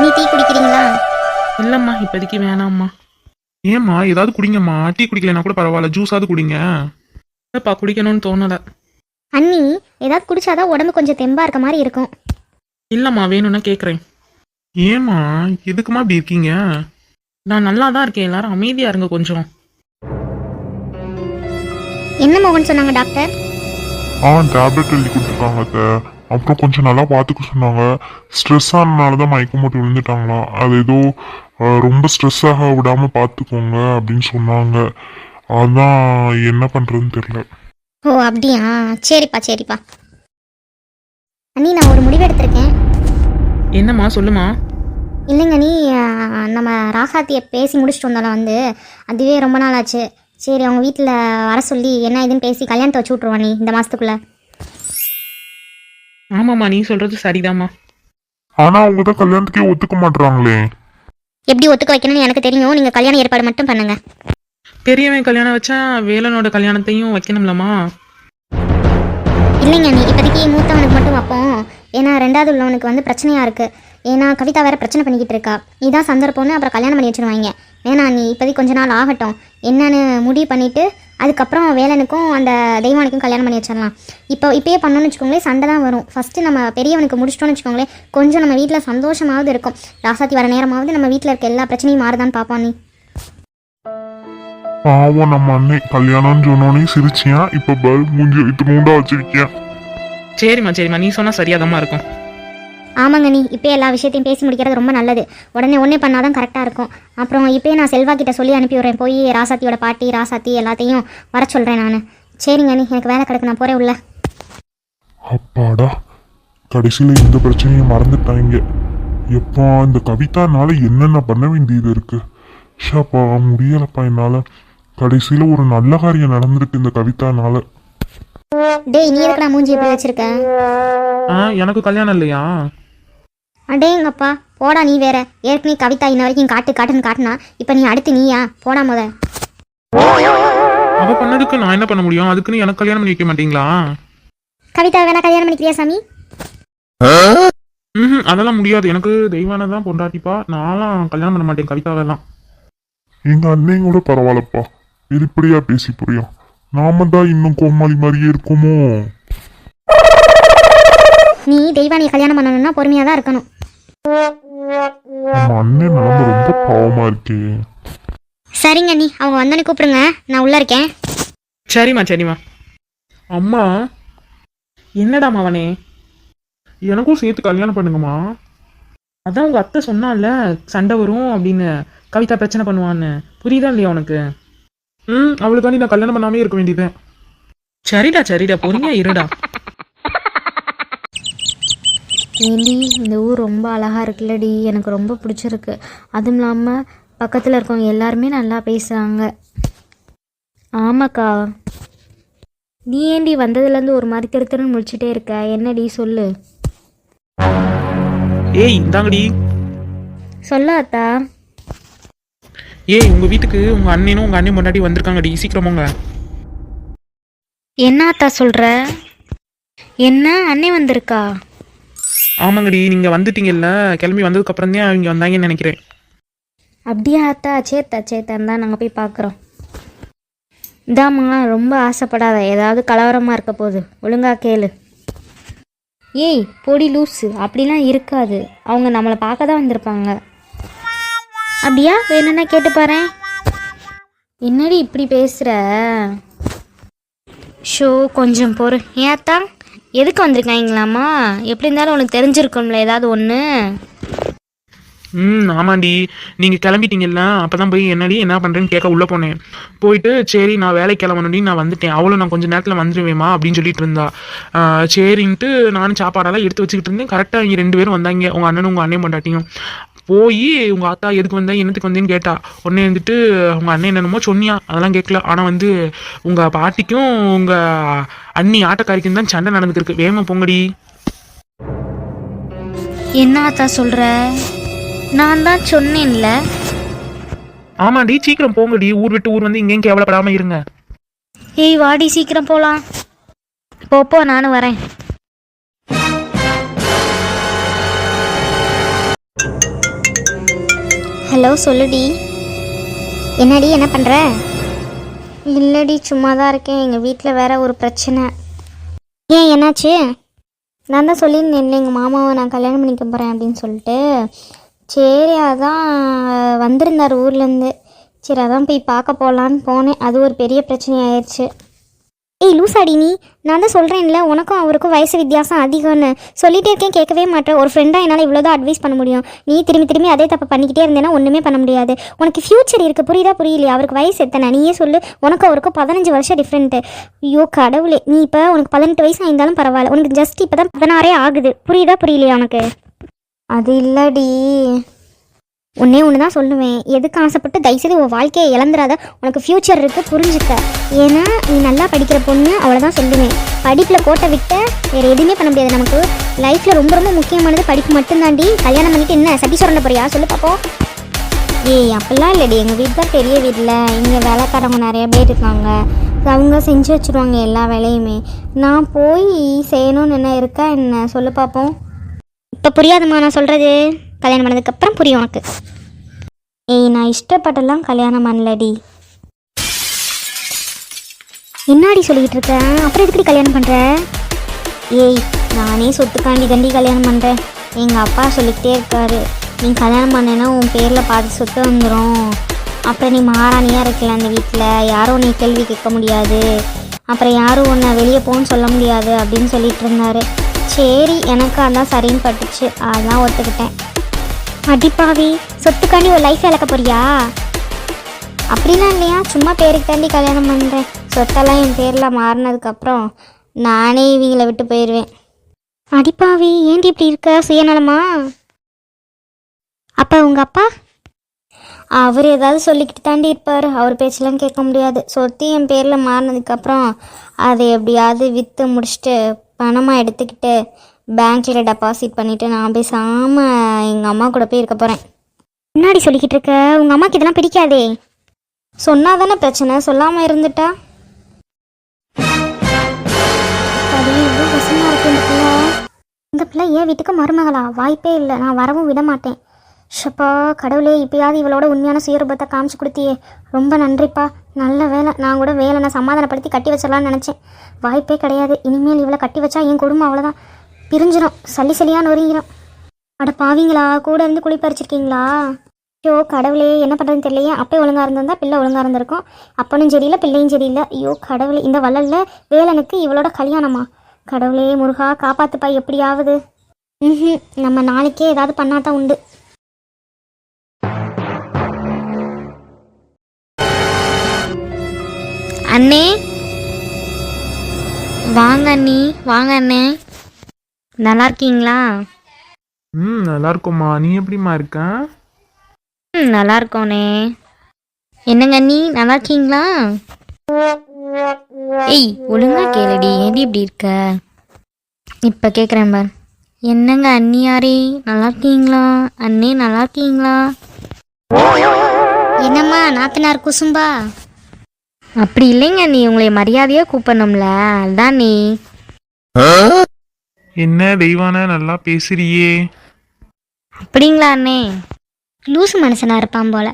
நீ டீ குடிக்கிறீங்களா? இல்லைம்மா இப்போதைக்கு வேணாம்மா. ஏம்மா ஏதாவது குடிங்கம்மா. டீ குடிக்கலைன்னா கூட பரவாயில்ல. ஜூஸாவது குடிங்க. இல்லைப்பா குடிக்கணும்னு தோணலை. அண்ணி ஏதாவது குடிச்சாதான் உடம்பு கொஞ்சம் தெம்பா இருக்க மாதிரி இருக்கும். இல்லைம்மா வேணும்னா கேட்குறேன் ஏம்மா எதுக்குமா இப்படி இருக்கீங்க? நான் நல்லா தான் இருக்கேன். எல்லாரும் அமைதியாக இருங்க கொஞ்சம். என்ன மோகன் சொன்னாங்க டாக்டர்? ஆ டேப்லெட் எழுதி கொடுத்துருக்காங்க அத்தை. அப்புறம் கொஞ்சம் நல்லா பார்த்துக்க சொன்னாங்க. ஸ்ட்ரெஸ் ஆனனால தான் மயக்கம் போட்டு விழுந்துட்டாங்களாம் அது ஏதோ ரொம்ப ஸ்ட்ரெஸ் ஆக விடாம பார்த்துக்கோங்க அப்படின்னு சொன்னாங்க. அதான் என்ன பண்றதுன்னு தெரியல. ஓ அப்படியா? சரிப்பா சரிப்பா. அண்ணி நான் ஒரு முடிவு எடுத்திருக்கேன். என்னம்மா சொல்லுமா இல்லைங்க நீ நம்ம ராசாத்தியை பேசி முடிச்சுட்டு வந்தாலும் வந்து அதுவே ரொம்ப நாள் ஆச்சு சரி அவங்க வீட்டில் வர சொல்லி என்ன இதுன்னு பேசி கல்யாணத்தை வச்சு விட்ருவா நீ இந்த மாதத்துக்குள்ளே ஆமாம்மா நீ சொல்கிறது சரிதாம்மா. ஆனா அவங்க தான் கல்யாணத்துக்கே ஒத்துக்க மாட்றாங்களே. எப்படி ஒத்துக்க வைக்கணும்னு எனக்கு தெரியும். நீங்கள் கல்யாண ஏற்பாடு மட்டும் பண்ணுங்க. பெரியவன் கல்யாணம் வச்சா வேலனோட கல்யாணத்தையும் வைக்கணும்லம்மா. இல்லைங்க நீ இப்போதைக்கு மூத்தவனுக்கு மட்டும் வைப்போம். ஏன்னா ரெண்டாவது உள்ளவனுக்கு வந்து பிரச்சனையாக இருக்குது ஏன்னா கவிதா வேற பிரச்சனை பண்ணிக்கிட்டு இருக்கா. நீ தான் சந்தர்ப்பம்னு அப்புறம் கல்யாணம் பண்ணி வச்சிருவாங்க. வேணா நீ இப்போதைக்கு கொஞ்ச நாள் ஆகட்டும். என்னன்னு முடிவு பண்ணிவிட்டு அதுக்கப்புறம் வேலனுக்கும் அந்த தெய்வானுக்கும் கல்யாணம் பண்ணி வச்சிடலாம். இப்போ இப்பயே பண்ணோன்னு வச்சுக்கோங்களேன் சண்டை தான் வரும். ஃபஸ்ட்டு நம்ம பெரியவனுக்கு முடிச்சிட்டோம்னு வச்சுக்கோங்களேன் கொஞ்சம் நம்ம வீட்டில் சந்தோஷமாவது இருக்கும். ராசாத்தி வர நேரமாவது நம்ம வீட்டில் இருக்க எல்லா பிரச்சனையும் மாறுதான்னு பார்ப்போம் நீ. பாவம் நம்ம அண்ணன் கல்யாணம்னு சொன்னோன்னே சிரிச்சியா? இப்ப பல் மூஞ்சி இது மூண்டா வச்சிருக்கேன் சரிம்மா சரிம்மா. நீ சொன்னால் சரியாதாம்மா இருக்கும். ஆமாங்க நீ இப்போ எல்லா விஷயத்தையும் பேசி முடிக்கிறது ரொம்ப நல்லது. உடனே ஒன்றே பண்ணாதான் கரெக்டாக இருக்கும். அப்புறம் இப்போயே நான் செல்வா கிட்ட சொல்லி அனுப்பி விட்றேன் போய் ராசாத்தியோட பாட்டி ராசாத்தி எல்லாத்தையும் வர சொல்கிறேன் நான். சரிங்க நீ எனக்கு வேலை கிடக்கு நான் போகிறேன் உள்ள. அப்பாடா கடைசியில இந்த பிரச்சனையை மறந்துட்டாங்க. எப்பா இந்த கவிதானால என்னென்ன பண்ண வேண்டியது இருக்கு? ஷாப்பா முடியலப்பா என்னால. கடைசியில ஒரு நல்ல காரியம் நடந்திருக்கு இந்த கவிதானால. டேய் நீ எதுக்கு நான் மூஞ்சி எப்படி வச்சிருக்க? ஆ எனக்கு கல்யாணம் இல்லையா? அடேங்கப்பா போடா நீ வேற. ஏற்கனவே கவிதா இன்ன வரைக்கும் காட்டு காட்டுன்னு காட்டுனா இப்போ நீ அடுத்து நீயா? போடா முத. அவ பண்ணதுக்கு நான் என்ன பண்ண முடியும்? அதுக்குன்னு எனக்கு கல்யாணம் பண்ணி வைக்க மாட்டீங்களா? கவிதா வேணா கல்யாணம் பண்ணிக்கிறியா சாமி? ம் அதெல்லாம் முடியாது. எனக்கு தெய்வானை தான் பொண்டாட்டிப்பா. நான்லாம் கல்யாணம் பண்ண மாட்டேன் கவிதாவெல்லாம். எங்க அண்ணன் கூட பரவாயில்லப்பா. வெளிப்படையா பேசி புரியும் நாம தான் இன்னும் கோமாளி மாதிரியே இருக்குமோ? நீ தெய்வானியை கல்யாணம் பண்ணணும்னா பொறுமையாக தான் இருக்கணும். நம்ம அண்ணன் நிலம ரொம்ப பாவமா இருக்கே. சரிங்க நீ அவங்க வந்தோடனே கூப்பிடுங்க. நான் உள்ளே இருக்கேன். சரிம்மா சரிம்மா. அம்மா என்னடாம்மா அவனே? எனக்கும் சேர்த்து கல்யாணம் பண்ணுங்கம்மா. அதான் உங்க அத்தை சொன்னால சண்டை வரும் அப்படின்னு கவிதா பிரச்சனை பண்ணுவான்னு. புரியுதா இல்லையா உனக்கு? ம் அவளுக்காண்டி நான் கல்யாணம் பண்ணாமே இருக்க வேண்டியது சரிடா சரிடா பொறுமையா இருடா. ஏண்டி இந்த ஊர் ரொம்ப அழகாக இருக்குல்லடி. எனக்கு ரொம்ப பிடிச்சிருக்கு. அதுவும் இல்லாமல் பக்கத்தில் இருக்கவங்க எல்லாருமே நல்லா பேசுகிறாங்க ஆமாக்கா. நீ ஏண்டி வந்ததுலேருந்து ஒரு மாதிரி திரு திருன்னு முடிச்சுட்டே இருக்க? என்னடி சொல்லு? ஏய் இந்தாங்கடி. சொல்ல அத்தா. ஏய் உங்க வீட்டுக்கு உங்க அண்ணனும் உங்க அண்ணன் முன்னாடி வந்திருக்காங்கடி. சீக்கிரமாங்க என்ன அத்தா சொல்கிற என்ன? அண்ணே வந்திருக்கா? ஆமாங்கடி நீங்கள் வந்துட்டீங்கல்ல கிளம்பி வந்ததுக்கப்புறம் தான் அவங்க வந்தாங்கன்னு நினைக்கிறேன். அப்படியா அத்தா? சேத்தா சேத்தான் தான் நாங்கள் போய் பார்க்குறோம் இதாம்மா ரொம்ப ஆசைப்படாத ஏதாவது கலவரமாக இருக்க போகுது. ஒழுங்கா கேளு. ஏய் பொடி லூஸு அப்படிலாம் இருக்காது. அவங்க நம்மளை பார்க்க தான் வந்திருப்பாங்க. அப்படியா? வேணும்னா கேட்டு பாரேன் என்னடி இப்படி பேசுகிற ஷோ கொஞ்சம் பொறு. ஏத்தா எதுக்கு வந்திருக்காங்களாம்மா? எப்படி இருந்தாலும் உனக்கு தெரிஞ்சிருக்கும்ல ஏதாவது ஒன்று ம் ஆமாண்டி. நீங்கள் கிளம்பிட்டீங்கல்ல அப்போ தான் போய் என்னடி என்ன பண்ணுறேன்னு கேட்க உள்ளே போனேன். போயிட்டு சரி நான் வேலைக்கு கிளம்பணுடி நான் வந்துட்டேன். அவ்வளோ நான் கொஞ்சம் நேரத்தில் வந்துடுவேம்மா அப்படின்னு சொல்லிட்டு இருந்தா. சரின்ட்டு நானும் சாப்பாடெல்லாம் எடுத்து வச்சுக்கிட்டு இருந்தேன். கரெக்டாக இங்கே ரெண்டு பேரும் வந்தாங்க உங்கள் அண்ணனும் உங்கள் அண்ணன் பண்ணாட்டியும் போய் உங்கள் அத்தா எதுக்கு வந்தேன் என்னத்துக்கு வந்தேன்னு கேட்டா உடனே வந்துட்டு உங்கள் அண்ணன் என்னென்னமோ சொன்னியா? அதெல்லாம் கேட்கல. ஆனால் வந்து உங்கள் பாட்டிக்கும் உங்கள் அண்ணி ஆட்டக்காரிக்கும் தான் சண்டை நடந்துருக்கு வேகமா பொங்கடி. என்ன அத்தா சொல்கிற நான் தான் சொன்னேன்ல. ஆமாண்டி சீக்கிரம் போங்கடி. ஊர் விட்டு ஊர் வந்து இங்கேயும் கேவலப்படாமல் இருங்க. ஏய் வாடி சீக்கிரம் போகலாம் போ போ நானும் வரேன். ஹலோ சொல்லுடி. என்னடி என்ன பண்ணுற இல்லடி சும்மா தான் இருக்கேன். எங்கள் வீட்டில் வேற ஒரு பிரச்சனை. ஏன் என்னாச்சு? நான் தான் சொல்லியிருந்தேன் எங்கள் மாமாவை நான் கல்யாணம் பண்ணிக்க போகிறேன் அப்படின்னு சொல்லிட்டு. சரி அதான் வந்திருந்தார் ஊர்லேருந்து சரி அதான் போய் பார்க்க போகலான்னு போனேன். அது ஒரு பெரிய பிரச்சனை ஆயிடுச்சு ஏய் லூசாடி நீ. நான் தான் சொல்கிறேன்ல உனக்கும் அவருக்கும் வயசு வித்தியாசம் அதிகம்னு. சொல்லிகிட்டே இருக்கேன் கேட்கவே மாட்டேன். ஒரு ஃப்ரெண்டாக என்னால் இவ்வளோதான் அட்வைஸ் பண்ண முடியும். நீ திரும்பி திரும்பி அதே தப்பு பண்ணிக்கிட்டே இருந்தேன்னா ஒன்றுமே பண்ண முடியாது. உனக்கு ஃப்யூச்சர் இருக்குது புரியுதா புரியலையா? அவருக்கு வயசு எத்தனை? நீயே சொல்லு. உனக்கு அவருக்கும் பதினஞ்சு வருஷம் டிஃப்ரெண்ட்டு ஐயோ கடவுளே. நீ இப்போ உனக்கு பதினெட்டு வயசு ஆயிருந்தாலும் பரவாயில்ல. உனக்கு ஜஸ்ட் இப்போ தான் பதினாறே ஆகுது. புரியுதா புரியலையா உனக்கு? அது இல்லடி. ஒன்றே ஒன்று தான் சொல்லுவேன். எதுக்கு ஆசைப்பட்டு தயவுசெய்து உன் வாழ்க்கையை இழந்துடாத உனக்கு ஃப்யூச்சர் இருக்குது புரிஞ்சுக்க. ஏன்னா நீ நல்லா படிக்கிற பொண்ணு அவ்வளோதான் சொல்லுவேன். படிப்பில் கோட்டை விட்ட வேறு எதுவுமே பண்ண முடியாது நமக்கு. லைஃப்பில் ரொம்ப ரொம்ப முக்கியமானது படிப்பு மட்டும்தாண்டி கல்யாணம் பண்ணிட்டு என்ன சட்டி சுரண்ட போறியா? சொல்லு பார்ப்போம் ஏய் அப்படிலாம் இல்லடி. எங்கள் வீடு தான் பெரிய வீட்டில் இங்கே வேலைக்காரவங்க நிறைய பேர் இருக்காங்க. அவங்க செஞ்சு வச்சுருவாங்க எல்லா வேலையுமே. நான் போய் செய்யணும்னு என்ன இருக்கா என்ன? சொல்லு பார்ப்போம் இப்போ புரியாதுமா நான் சொல்கிறது கல்யாணம் பண்ணதுக்கப்புறம் புரியும் உனக்கு. ஏய் நான் இஷ்டப்பட்டெல்லாம் கல்யாணம் பண்ணலடி. என்னாடி சொல்லிக்கிட்டு இருக்க? அப்புறம் எதுக்கடி கல்யாணம் பண்ணுற ஏய் நானே சொத்துக்காண்டி தண்டி கல்யாணம் பண்ணுறேன் எங்கள் அப்பா சொல்லிக்கிட்டே இருக்காரு. நீ கல்யாணம் பண்ணேன்னா உன் பேரில் பாதி சொத்து வந்துடும் அப்புறம் நீ மகாராணியாக இருக்கல அந்த வீட்டில் யாரும் நீ கேள்வி கேட்க முடியாது. அப்புறம் யாரும் உன்னை வெளியே போகணும்னு சொல்ல முடியாது அப்படின்னு சொல்லிட்டு இருந்தாரு. சரி எனக்கு அதான் சரின்னு பட்டுச்சு. அதான் ஒத்துக்கிட்டேன். அடிப்பாவி சொத்துக்காண்டி ஒரு லைஃப் இழக்க போறியா? அப்படிலாம் இல்லையா? சும்மா பேருக்கு தாண்டி கல்யாணம் பண்ணுறேன் சொத்தெல்லாம் என் பேரில் மாறினதுக்கப்புறம் நானே இவங்கள விட்டு போயிடுவேன் அடிப்பாவி ஏன்டி இப்படி இருக்க? சுயநலமா? அப்பா உங்கள் அப்பா? அவர் ஏதாவது சொல்லிக்கிட்டு தாண்டி இருப்பார். அவர் பேச்செல்லாம் கேட்க முடியாது. சொத்து என் பேரில் மாறினதுக்கப்புறம் அதை எப்படியாவது விற்று முடிச்சுட்டு பணமாக எடுத்துக்கிட்டு பேங்க்கில் டெபாசிட் பண்ணிவிட்டு நான் பேசாமல் எங்கள் அம்மா கூட போய் இருக்க போகிறேன் முன்னாடி சொல்லிக்கிட்டு இருக்க? உங்கள் அம்மாக்கு இதெல்லாம் பிடிக்காதே. சொன்னா தானே பிரச்சனை? சொல்லாமல் இருந்துட்டா? இந்த பிள்ளை. இந்த பிள்ளை ஏன் வீட்டுக்கு மருமகளா? வாய்ப்பே இல்லை. நான் வரவும் விட மாட்டேன். ஷப்பா கடவுளே இப்பயாவது இவளோட உண்மையான சுயரூபத்தை காமிச்சு கொடுத்தியே. ரொம்ப நன்றிப்பா. நல்ல வேலை. நான் கூட வேலை நான் சமாதானப்படுத்தி கட்டி வச்சிடலாம்னு நினச்சேன். வாய்ப்பே கிடையாது. இனிமேல் இவளை கட்டி வச்சா என் குடும்பம் அவ்வளோதான் பிரிஞ்சிடும் சல்லி சளியாக நொறுங்கிடும் அட பாவிங்களா கூட இருந்து குழி பறிச்சிருக்கீங்களா? ஐயோ கடவுளே என்ன பண்ணுறதுன்னு தெரியலையே. அப்பே ஒழுங்காக இருந்திருந்தா பிள்ளை ஒழுங்காக இருந்திருக்கும். அப்பனும் சரியில்லை பிள்ளையும் சரியில்லை. ஐயோ கடவுளே இந்த வள்ளலில் வேலனுக்கு இவளோட கல்யாணமா? கடவுளே முருகா காப்பாத்துப்பா எப்படியாவது. ம் நம்ம நாளைக்கே ஏதாவது பண்ணாதான் உண்டு. அண்ணே. வாங்க அண்ணி வாங்க அண்ணே. நல்லா இருக்கீங்களா ம் நல்லா இருக்கும்மா நீ எப்படிம்மா இருக்க? ம் நல்லா இருக்கோண்ணே என்னங்க அண்ணி நல்லா இருக்கீங்களா ஏய் ஒழுங்கா கேளுடி. ஏடி இப்படி இருக்க? இப்போ கேட்குறேன் பார். என்னங்க அண்ணியாரே நல்லா இருக்கீங்களா அண்ணே நல்லா இருக்கீங்களா என்னம்மா நாத்தனார் குசும்பா? அப்படி இல்லைங்க நீ. உங்களை மரியாதையாக கூப்பிடணும்ல. அதான். நீ என்ன தெய்வான நல்லா பேசுறியே. அப்படிங்களா அண்ணே? லூசு மனுஷனா இருப்பான் போல.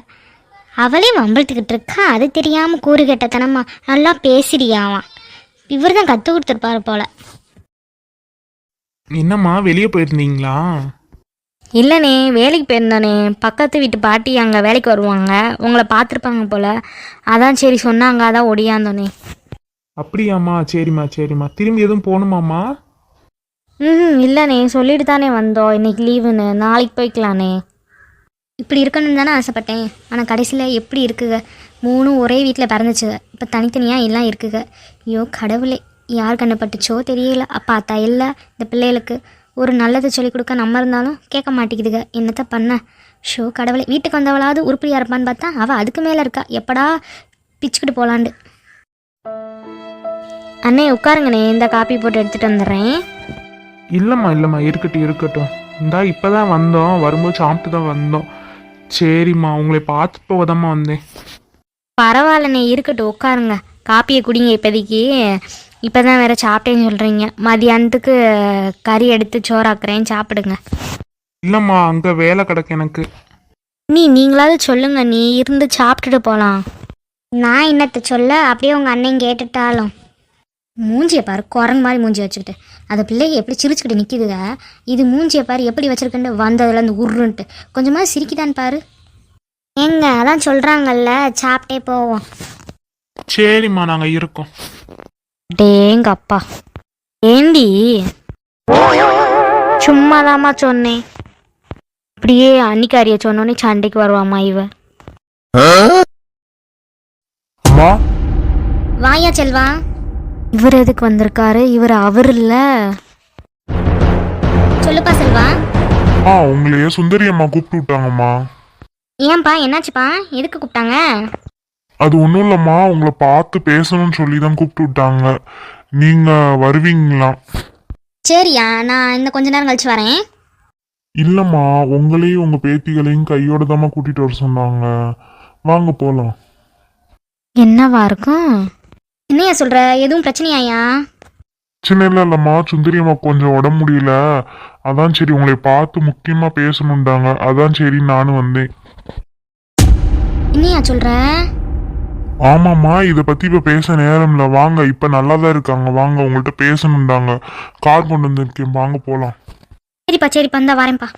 அவளே வம்பிழுத்துக்கிட்டு இருக்கா அது தெரியாம கூறு கெட்டத்தனமா நல்லா பேசுறியாவான் இவர் தான் கற்றுக் கொடுத்துருப்பாரு போல. என்னம்மா வெளியே போயிருந்தீங்களா? இல்லைண்ணே வேலைக்கு போயிருந்தோண்ணே. பக்கத்து வீட்டு பாட்டி அங்கே வேலைக்கு வருவாங்க. உங்களை பார்த்துருப்பாங்க போல். அதான் சரி சொன்னாங்க அதான் ஒடியாந்தோண்ணே. அப்படியாம்மா சரிம்மா சரிம்மா. திரும்பி எதுவும் போகணுமாம்மா? ம் இல்லைண்ணே சொல்லிட்டு தானே வந்தோம். இன்னைக்கு லீவுன்னு. நாளைக்கு போய்க்கலாண்ணே இப்படி இருக்கணும்னு தானே ஆசைப்பட்டேன். ஆனால் கடைசியில் எப்படி இருக்குங்க? மூணும் ஒரே வீட்டில் பிறந்துச்சுங்க இப்போ தனித்தனியாக எல்லாம் இருக்குங்க. ஐயோ கடவுளே. யார் கண்ணப்பட்டுச்சோ தெரியல. அப்பா அத்தா இல்லை. இந்த பிள்ளைகளுக்கு ஒரு நல்லதை சொல்லிக் கொடுக்க நம்ம இருந்தாலும் கேட்க மாட்டேங்குதுங்க. என்னத்த பண்ண? ஷோ கடவுளே. வீட்டுக்கு வந்தவளாவது உருப்படியாக இருப்பான்னு பார்த்தா அவள் அதுக்கு மேலே இருக்கா. எப்படா பிச்சுக்கிட்டு போகலாண்டு அண்ணே உட்காருங்கண்ணே. இந்த காப்பி போட்டு எடுத்துகிட்டு வந்துடுறேன். இல்லைம்மா இல்லைம்மா இருக்கட்டும் இருக்கட்டும். இந்தா இப்போ தான் வந்தோம். வரும்போது சாப்பிட்டு தான் வந்தோம். சரிம்மா உங்களை பார்த்து போதாம்மா வந்தேன். பரவாயில்லண்ணே இருக்கட்டும் உட்காருங்க. காப்பியை குடிங்க இப்போதைக்கு. இப்போ தான் வேறு சாப்பிட்டேன்னு சொல்கிறீங்க மதியானத்துக்கு கறி எடுத்து சோறாக்குறேன் சாப்பிடுங்க. இல்லைம்மா அங்கே வேலை கிடக்கு எனக்கு. நீ நீங்களாவது சொல்லுங்க. நீ இருந்து சாப்பிட்டுட்டு போகலாம் நான் என்னத்தை சொல்ல? அப்படியே உங்கள் அண்ணன் கேட்டுட்டாலும். மூஞ்சியை பாரு குரங்கு மாதிரி மூஞ்சி வச்சுக்கிட்டு. அந்த பிள்ளைங்க எப்படி சிரிச்சுக்கிட்டு நிற்கிதுங்க இது மூஞ்சியை பாரு எப்படி வச்சிருக்குன்னு வந்ததுலேருந்து உருன்ட்டு கொஞ்சமாக சிரிக்குதான்னு பாரு. ஏங்க அதான் சொல்கிறாங்கல்ல சாப்பிட்டே போவோம். சரிம்மா நாங்க இருக்கோம். டேங்க அப்பா. ஏண்டி? சும்மாதாம்மா சொன்னேன். அப்படியே அன்னிக்காரிய சொன்னோன்னே சண்டைக்கு வருவாம்மா இவ. அம்மா? வாயா செல்வா. இவர் எதுக்கு வந்திருக்காரு? இவர் அவர் இல்ல. சொல்லுப்பா செல்வா. ஆ உங்களையே சுந்தரி அம்மா கூப்பிட்டு விட்டாங்கம்மா? ஏன்பா என்னாச்சுப்பா? எதுக்கு கூப்பிட்டாங்க? அது ஒன்றும் இல்லைம்மா உங்களை பார்த்து பேசணும்னு சொல்லி தான் கூப்பிட்டு விட்டாங்க. நீங்கள் வருவீங்களா? சரியா நான் இந்த கொஞ்ச நேரம் கழிச்சு வரேன். இல்லைம்மா உங்களையும் உங்கள் பேத்திகளையும் கையோட தாம்மா கூட்டிகிட்டு வர சொன்னாங்க. வாங்க போகலாம் என்னவா இருக்கும்? என்னையா சொல்கிற எதுவும் பிரச்சனையாயா? சின்ன இல்லை இல்லைம்மா சுந்தரி அம்மா கொஞ்சம் உடம்பு முடியல. அதான் சரி உங்களை பார்த்து முக்கியமாக பேசணுண்டாங்க அதான் சரி நானும் வந்தேன். என்னையா சொல்கிற ஆமாம்மா இதை பற்றி இப்போ பேச நேரம் இல்லை. வாங்க இப்போ நல்லா தான் இருக்காங்க. வாங்க உங்கள்கிட்ட பேசணுண்டாங்க கார் கொண்டு வந்திருக்கேன். வாங்க போகலாம் சரிப்பா சரிப்பா இந்தா வரேன்ப்பா.